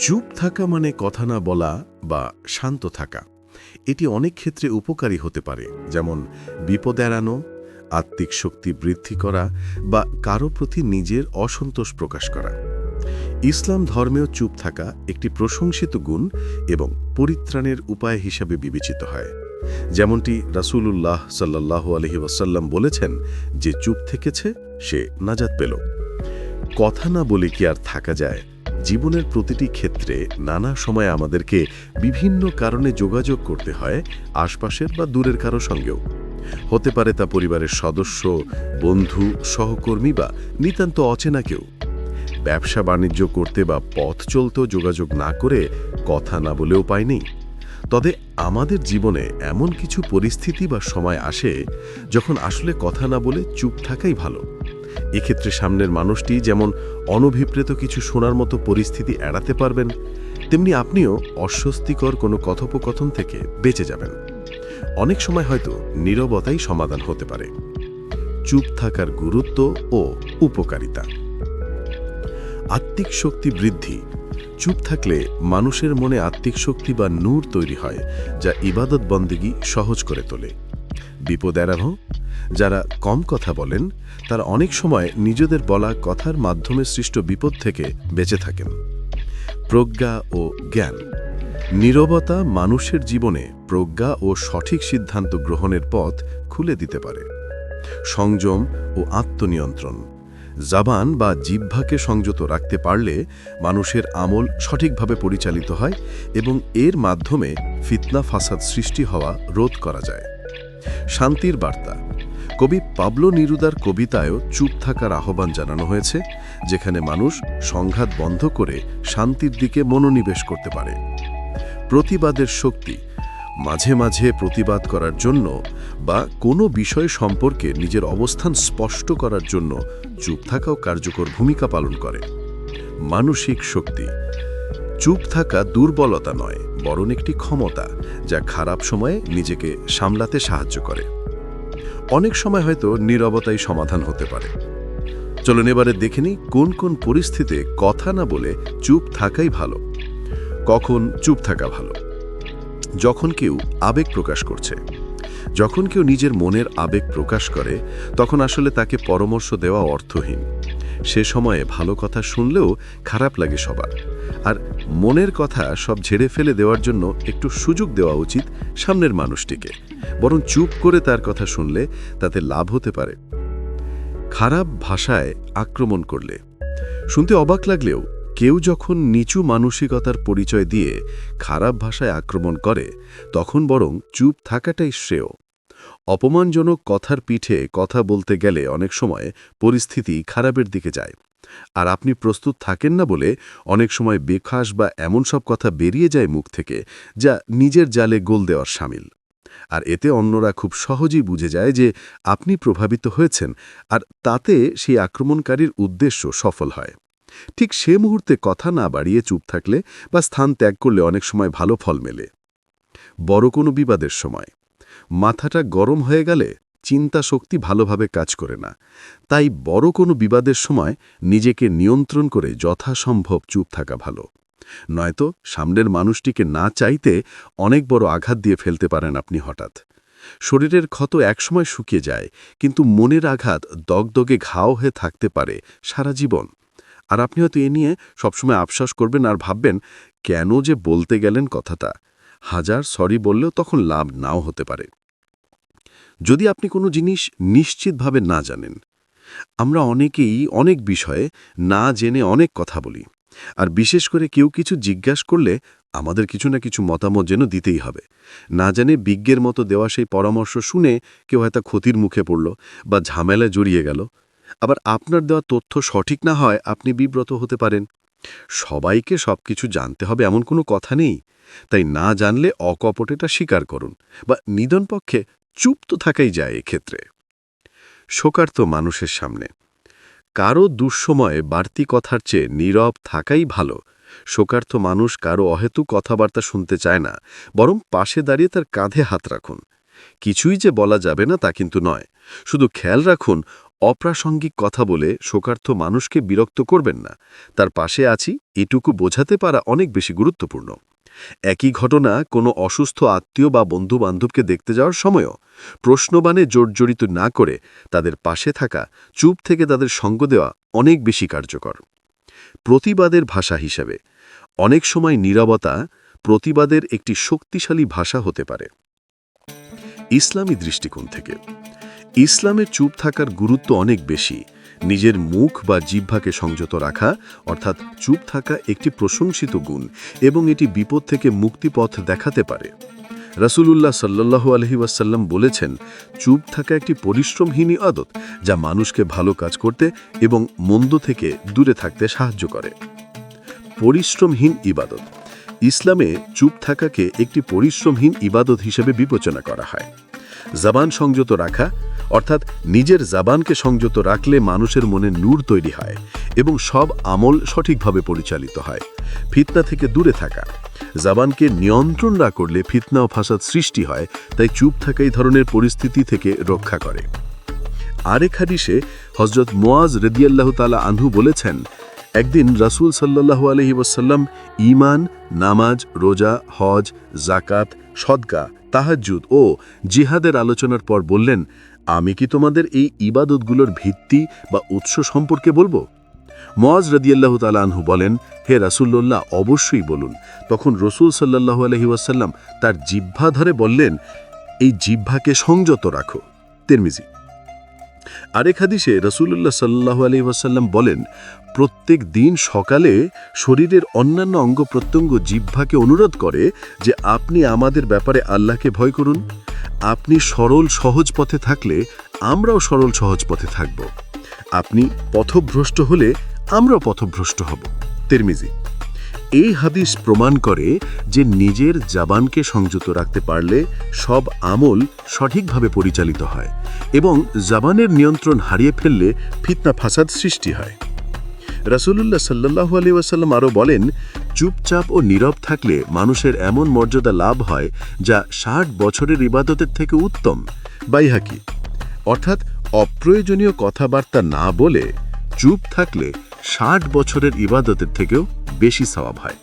চুপ থাকা মানে কথা না বলা বা শান্ত থাকা। এটি অনেক ক্ষেত্রে উপকারী হতে পারে, যেমন বিপদ এড়ানো, আত্মিক শক্তি বৃদ্ধি করা বা কারও প্রতি নিজের অসন্তোষ প্রকাশ করা। ইসলাম ধর্মেও চুপ থাকা একটি প্রশংসিত গুণ এবং পরিত্রাণের উপায় হিসাবে বিবেচিত হয়। যেমনটি রাসূলুল্লাহ সাল্লাহ আলহি ওয়াসাল্লাম বলেছেন যে চুপ থেকেছে, সে নাজাত পেল। কথা না বলে কি আর থাকা যায়? জীবনের প্রতিটি ক্ষেত্রে নানা সময় আমাদেরকে বিভিন্ন কারণে যোগাযোগ করতে হয়, আশপাশের বা দূরের কারও সঙ্গেও। হতে পারে তা পরিবারের সদস্য, বন্ধু, সহকর্মী বা নিতান্ত অচেনা কেউ। ব্যবসা বাণিজ্য করতে বা পথ চলতেও যোগাযোগ না করে কথা না বলেও পায় নেই। তবে আমাদের জীবনে এমন কিছু পরিস্থিতি বা সময় আসে যখন আসলে কথা না বলে চুপ থাকাই ভালো। এক্ষেত্রে সামনের মানুষটি যেমন অনভিপ্রেত কিছু শোনার মতো পরিস্থিতি এড়াতে পারবেন, তেমনি আপনিও অস্বস্তিকর কোনো কথোপকথন থেকে বেঁচে যাবেন। অনেক সময় হয়তো নীরবতাই সমাধান হতে পারে। চুপ থাকার গুরুত্ব ও উপকারিতা। আত্মিক শক্তি বৃদ্ধি। চুপ থাকলে মানুষের মনে আত্মিক শক্তি বা নূর তৈরি হয়, যা ইবাদত বন্দেগী সহজ করে তোলে। বিপদ এড়ানো, যারা কম কথা বলেন, তারা অনেক সময় নিজেদের বলা কথার মাধ্যমে সৃষ্ট বিপদ থেকে বেঁচে থাকেন। প্রজ্ঞা ও জ্ঞান। নীরবতা মানুষের জীবনে প্রজ্ঞা ও সঠিক সিদ্ধান্ত গ্রহণের পথ খুলে দিতে পারে। সংযম ও আত্মনিয়ন্ত্রণ। জাবান বা জিহ্বাকে সংযত রাখতে পারলে মানুষের আমল সঠিকভাবে পরিচালিত হয় এবং এর মাধ্যমে ফিতনা ফাসাদ সৃষ্টি হওয়া রোধ করা যায়। শান্তির বার্তা। কবি পাবলো নিরুদার কবিতায়ও চুপ থাকার আহ্বান জানানো হয়েছে, যেখানে মানুষ সংঘাত বন্ধ করে শান্তির দিকে মনোনিবেশ করতে পারে। প্রতিবাদের শক্তি, মাঝে মাঝে প্রতিবাদ করার জন্য বা কোনো বিষয় সম্পর্কে নিজের অবস্থান স্পষ্ট করার জন্য চুপ থাকাও কার্যকর ভূমিকা পালন করে। মানসিক শক্তি চুপ থাকা দুর্বলতা নয়, বরং একটি ক্ষমতা যা খারাপ সময়ে নিজেকে সামলাতে সাহায্য করে। অনেক সময় হয়তো নীরবতাই সমাধান হতে পারে। চলুন এবারে দেখে নিই কোন কোন পরিস্থিতিতে কথা না বলে চুপ থাকাই ভালো। কখন চুপ থাকা ভালো? যখন কেউ আবেগ প্রকাশ করছে। যখন কেউ নিজের মনের আবেগ প্রকাশ করে, তখন আসলে তাকে পরামর্শ দেওয়া অর্থহীন। সে সময়ে ভালো কথা শুনলেও খারাপ লাগে সবার। আর মনের কথা সব ঝেড়ে ফেলে দেওয়ার জন্য একটু সুযোগ দেওয়া উচিত সামনের মানুষটিকে। বরং চুপ করে তার কথা শুনলে তাতে লাভ হতে পারে। খারাপ ভাষায় আক্রমণ করলে। শুনতে অবাক লাগলেও কেউ যখন নিচু মানসিকতার পরিচয় দিয়ে খারাপ ভাষায় আক্রমণ করে, তখন বরং চুপ থাকাটাই শ্রেয়। অপমানজনক কথার পিঠে কথা বলতে গেলে অনেক সময় পরিস্থিতি খারাপের দিকে যায়। আর আপনি প্রস্তুত থাকেন না বলে অনেক সময় বেখাস বা এমন সব কথা বেরিয়ে যায় মুখ থেকে, যা নিজের জালে গোল দেওয়ার সামিল। আর এতে অন্যরা খুব সহজেই বুঝে যায় যে আপনি প্রভাবিত হয়েছেন, আর তাতে সেই আক্রমণকারীর উদ্দেশ্য সফল হয়। ঠিক সে মুহূর্তে কথা না বাড়িয়ে চুপ থাকলে বা স্থান ত্যাগ করলে অনেক সময় ভালো ফল মেলে। বড় কোনো বিবাদের সময়। মাথাটা গরম হয়ে গেলে চিন্তা শক্তি ভালোভাবে কাজ করে না। তাই বড় কোনো বিবাদের সময় নিজেকে নিয়ন্ত্রণ করে যথাসম্ভব চুপ থাকা ভালো। নয়তো সামনের মানুষটিকে না চাইতে অনেক বড় আঘাত দিয়ে ফেলতে পারেন আপনি হঠাৎ। শরীরের ক্ষত একসময় শুকিয়ে যায়, কিন্তু মনের আঘাত দগদগে ঘাও হয়ে থাকতে পারে সারা জীবন। আর আপনি হয়তো এ নিয়ে সবসময় আফসাস করবেন আর ভাববেন, কেন যে বলতে গেলেন কথাটা? হাজার সরি বললেও তখন লাভ নাও হতে পারে। যদি আপনি কোনো জিনিস নিশ্চিতভাবে না জানেন, আমরা অনেকেই অনেক বিষয়ে না জেনে অনেক কথা বলি, আর বিশেষ করে কেউ কিছু জিজ্ঞাসা করলে আমাদের কিছু না কিছু মতামত যেন দিতেই হবে। না জানে বিজ্ঞের মতো দেওয়া সেই পরামর্শ শুনে কেউ হয়তো ক্ষতির মুখে পড়ল বা ঝামেলায় জড়িয়ে গেল। আবার আপনার দেওয়া তথ্য সঠিক না হয় আপনি বিব্রত হতে পারেন। সবাইকে সবকিছু জানতে হবে এমন কোনো কথা নেই। তাই না জানলে অকপটেটা স্বীকার করুন বা নিদন পক্ষে চুপ তো থাকাই যায় এক্ষেত্রে। শোকার্ত মানুষের সামনে। কারও দুঃসময়ে বাড়তি কথার চেয়ে নীরব থাকাই ভালো। শোকার্থ মানুষ কারও অহেতু কথাবার্তা শুনতে চায় না, বরং পাশে দাঁড়িয়ে তার কাঁধে হাত রাখুন। কিছুই যে বলা যাবে না তা কিন্তু নয়। শুধু খেয়াল রাখুন, অপ্রাসঙ্গিক কথা বলে শোকার্থ মানুষকে বিরক্ত করবেন না। তার পাশে আছি, এটুকু বোঝাতে পারা অনেক বেশি গুরুত্বপূর্ণ। একই ঘটনা কোনো অসুস্থ আত্মীয় বা বন্ধু-বান্ধবকে দেখতে যাওয়ার সময়ও প্রশ্নবাণে জর্জরিত না করে তাদের পাশে থাকা, চুপ থেকে তাদের সঙ্গ দেওয়া অনেক বেশি কার্যকর। প্রতিবাদের ভাষা হিসাবে, অনেক সময় নীরবতা প্রতিবাদের একটি শক্তিশালী ভাষা হতে পারে। ইসলামী দৃষ্টিকোণ থেকে, ইসলামের চুপ থাকার গুরুত্ব অনেক বেশি। নিজের মুখ বা জিহ্বাকে সংযত রাখা, অর্থাৎ চুপ থাকা একটি প্রশংসিত গুণ এবং এটি বিপদ থেকে মুক্তিপথ দেখাতে পারে। রাসূলুল্লাহ সাল্লাল্লাহু আলহি ওয়াসাল্লাম বলেছেন, চুপ থাকা একটি পরিশ্রমহীন আদত যা মানুষকে ভালো কাজ করতে এবং মন্দ থেকে দূরে থাকতে সাহায্য করে। পরিশ্রমহীন ইবাদত। ইসলামে চুপ থাকাকে একটি পরিশ্রমহীন ইবাদত হিসেবে বিবেচনা করা হয়। জাবান সংযত রাখা অর্থাৎ নিজের জাবানকে সংযত রাখলে মানুষের মনে নূর তৈরি হয় এবং সব আমল সঠিকভাবে পরিচালিত হয়। ফিতনা থেকে দূরে থাকা। জাবানকে নিয়ন্ত্রণ না করলে ফিতনা ও ফাসাদ সৃষ্টি হয়, তাই চুপ থাকা এই ধরনের পরিস্থিতি থেকে রক্ষা করে। আরেক হাদিসে হজরত মোয়াজ রেদিয়াল্লাহ তালা আনহু বলেছেন, একদিন রাসূল সাল্লাল্লাহু আলহি ওয়াসাল্লাম ঈমান, নামাজ, রোজা, হজ জাকাত সদকা, তাহাজ্জুদ ও জিহাদের আলোচনার পর বললেন আমি কি তোমাদের এই ইবাদতগুলোর ভিত্তি বা উৎস সম্পর্কে বলব? মোয়াজ রদিয়াল্লাহ তালাহু বলেন, হে রাসুল্লাহ অবশ্যই বলুন। তখন রসুল সাল্লাহু আলহি ওয়াসাল্লাম তার জিহ্বা ধরে বললেন, এই জিহ্বাকে সংযত রাখো। তেরমিজি। আরেক হাদিসে রসুল্লাহ সাল্লাহ আলহি ওয়াসাল্লাম বলেন, প্রত্যেক দিন সকালে শরীরের অন্যান্য অঙ্গ প্রত্যঙ্গ জিহ্বাকে অনুরোধ করে যে আপনি আমাদের ব্যাপারে আল্লাহকে ভয় করুন। আপনি সরল সহজ পথে থাকলে আমরাও সরল সহজ পথে থাকব। আপনি পথভ্রষ্ট হলে আমরাও পথভ্রষ্ট হব। তেরমিজি। এই হাদিস প্রমাণ করে যে নিজের জাবানকে সংযত রাখতে পারলে সব আমল সঠিকভাবে পরিচালিত হয় এবং জাবানের নিয়ন্ত্রণ হারিয়ে ফেললে ফিতনা ফাসাদ সৃষ্টি হয়। রাসূলুল্লাহ সাল্লাহু আলি ওয়াসাল্লাম আরও বলেন, চুপচাপ ও নীরব থাকলে মানুষের এমন মর্যাদা লাভ হয় যা ষাট বছরের ইবাদতের থেকে উত্তম। বাইহাকি, অর্থাৎ অপ্রয়োজনীয় কথাবার্তা না বলে চুপ থাকলে ষাট বছরের ইবাদতের থেকেও বেশি সওয়াব হয়।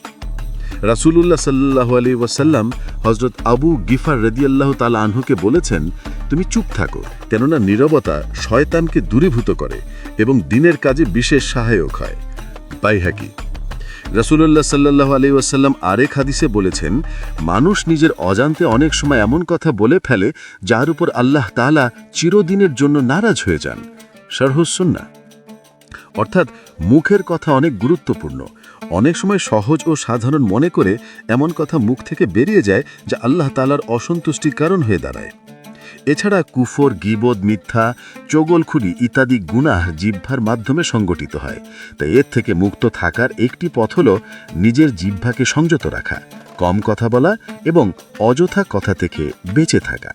রাসূলুল্লাহ সাল্লাহ আলি ওয়াসাল্লাম হজরত আবু গিফার রদিয়াল্লাহ তালা আনহুকে বলেছেন তুমি চুপ থাকো, কেননা নীরবতা শয়তানকে দূরীভূত করে এবং দিনের কাজে বিশেষ সহায়ক হয়। বাইহাকি রসুল্লাহ সাল্লাহ আলি ওয়াসাল্লাম আরেক হাদিসে বলেছেন, মানুষ নিজের অজান্তে অনেক সময় এমন কথা বলে ফেলে যার উপর আল্লাহ তালা চিরদিনের জন্য নারাজ হয়ে যান। সরহসুন্না অর্থাৎ মুখের কথা অনেক গুরুত্বপূর্ণ। অনেক সময় সহজ ও সাধারণ মনে করে এমন কথা মুখ থেকে বেরিয়ে যায় যা আল্লাহ তালার অসন্তুষ্টির কারণ হয়ে দাঁড়ায়। এছাড়া কুফর, গিবদ, মিথ্যা, চগলখুরি ইত্যাদি গুনাহ জিহ্বার মাধ্যমে সংগঠিত হয়। তাই এর থেকে মুক্ত থাকার একটি পথ হল নিজের জিহ্বাকে সংযত রাখা, কম কথা বলা এবং অযথা কথা থেকে বেঁচে থাকা।